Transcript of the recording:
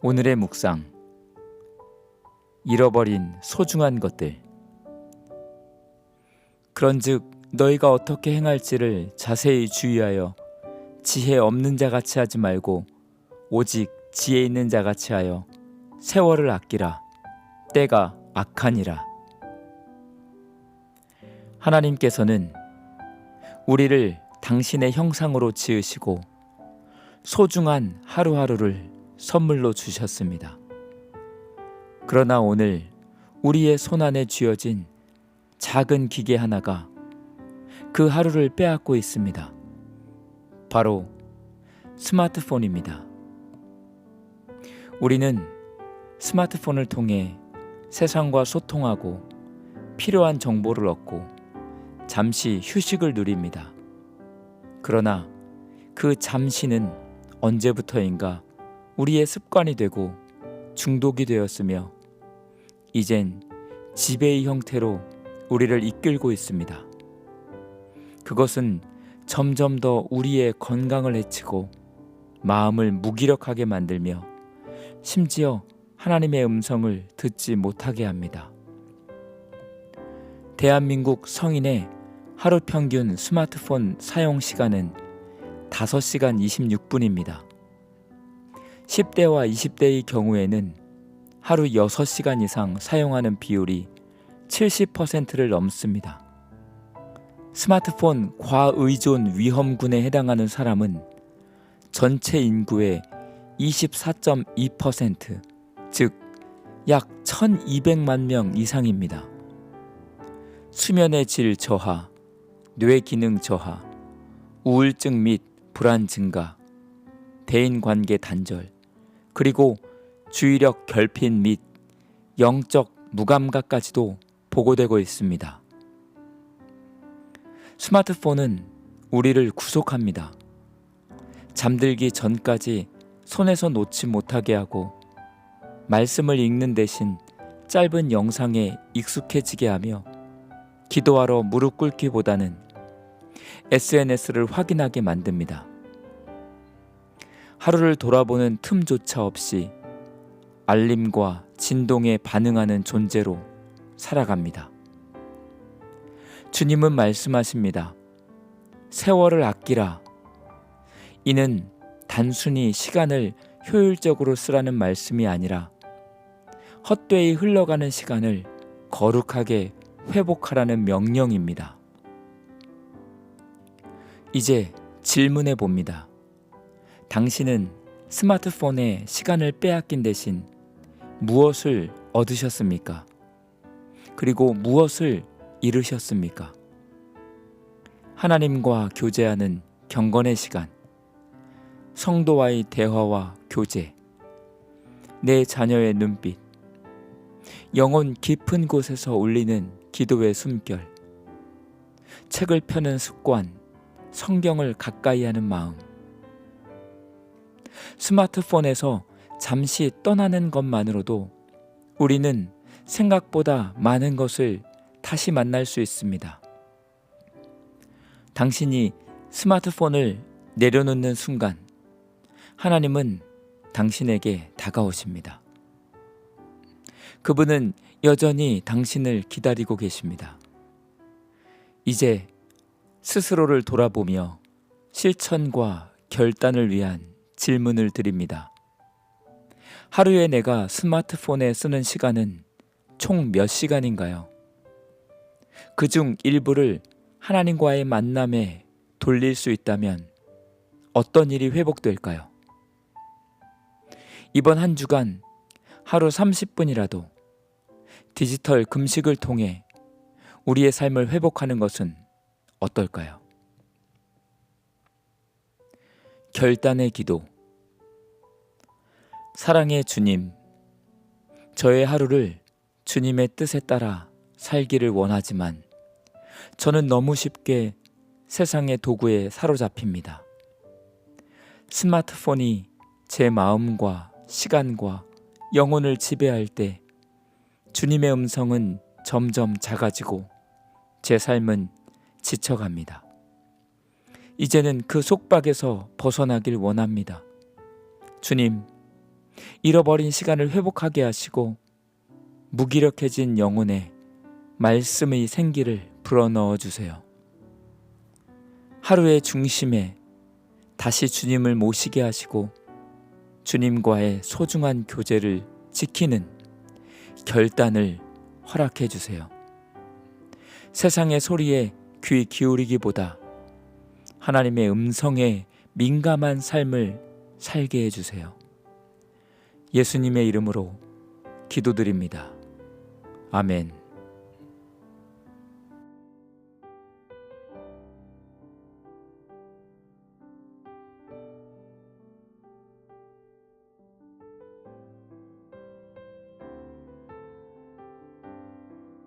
오늘의 묵상. 잃어버린 소중한 것들. 그런즉 너희가 어떻게 행할지를 자세히 주의하여 지혜 없는 자 같이 하지 말고 오직 지혜 있는 자 같이 하여 세월을 아끼라. 때가 악하니라. 하나님께서는 우리를 당신의 형상으로 지으시고 소중한 하루하루를 선물로 주셨습니다. 그러나 오늘 우리의 손안에 쥐어진 작은 기계 하나가 그 하루를 빼앗고 있습니다. 바로 스마트폰입니다. 우리는 스마트폰을 통해 세상과 소통하고 필요한 정보를 얻고 잠시 휴식을 누립니다. 그러나 그 잠시는 언제부터인가 우리의 습관이 되고 중독이 되었으며 이젠 지배의 형태로 우리를 이끌고 있습니다. 그것은 점점 더 우리의 건강을 해치고 마음을 무기력하게 만들며 심지어 하나님의 음성을 듣지 못하게 합니다. 대한민국 성인의 하루 평균 스마트폰 사용 시간은 5시간 26분입니다. 10대와 20대의 경우에는 하루 6시간 이상 사용하는 비율이 70%를 넘습니다. 스마트폰 과의존 위험군에 해당하는 사람은 전체 인구의 24.2%, 즉, 약 1200만 명 이상입니다. 수면의 질 저하, 뇌 기능 저하, 우울증 및 불안 증가, 대인 관계 단절, 그리고 주의력 결핍 및 영적 무감각까지도 보고되고 있습니다. 스마트폰은 우리를 구속합니다. 잠들기 전까지 손에서 놓지 못하게 하고 말씀을 읽는 대신 짧은 영상에 익숙해지게 하며 기도하러 무릎 꿇기보다는 SNS를 확인하게 만듭니다. 하루를 돌아보는 틈조차 없이 알림과 진동에 반응하는 존재로 살아갑니다. 주님은 말씀하십니다. 세월을 아끼라. 이는 단순히 시간을 효율적으로 쓰라는 말씀이 아니라 헛되이 흘러가는 시간을 거룩하게 회복하라는 명령입니다. 이제 질문해 봅니다. 당신은 스마트폰에 시간을 빼앗긴 대신 무엇을 얻으셨습니까? 그리고 무엇을 잃으셨습니까? 하나님과 교제하는 경건의 시간, 성도와의 대화와 교제, 내 자녀의 눈빛, 영혼 깊은 곳에서 울리는 기도의 숨결, 책을 펴는 습관, 성경을 가까이 하는 마음, 스마트폰에서 잠시 떠나는 것만으로도 우리는 생각보다 많은 것을 다시 만날 수 있습니다. 당신이 스마트폰을 내려놓는 순간 하나님은 당신에게 다가오십니다. 그분은 여전히 당신을 기다리고 계십니다. 이제 스스로를 돌아보며 실천과 결단을 위한 질문을 드립니다. 하루에 내가 스마트폰에 쓰는 시간은 총 몇 시간인가요? 그 중 일부를 하나님과의 만남에 돌릴 수 있다면 어떤 일이 회복될까요? 이번 한 주간 하루 30분이라도 디지털 금식을 통해 우리의 삶을 회복하는 것은 어떨까요? 결단의 기도. 사랑의 주님, 저의 하루를 주님의 뜻에 따라 살기를 원하지만 저는 너무 쉽게 세상의 도구에 사로잡힙니다. 스마트폰이 제 마음과 시간과 영혼을 지배할 때 주님의 음성은 점점 작아지고 제 삶은 지쳐갑니다. 이제는 그 속박에서 벗어나길 원합니다. 주님, 잃어버린 시간을 회복하게 하시고 무기력해진 영혼에 말씀의 생기를 불어넣어 주세요. 하루의 중심에 다시 주님을 모시게 하시고 주님과의 소중한 교제를 지키는 결단을 허락해 주세요. 세상의 소리에 귀 기울이기보다 하나님의 음성에 민감한 삶을 살게 해 주세요. 예수님의 이름으로 기도드립니다. 아멘.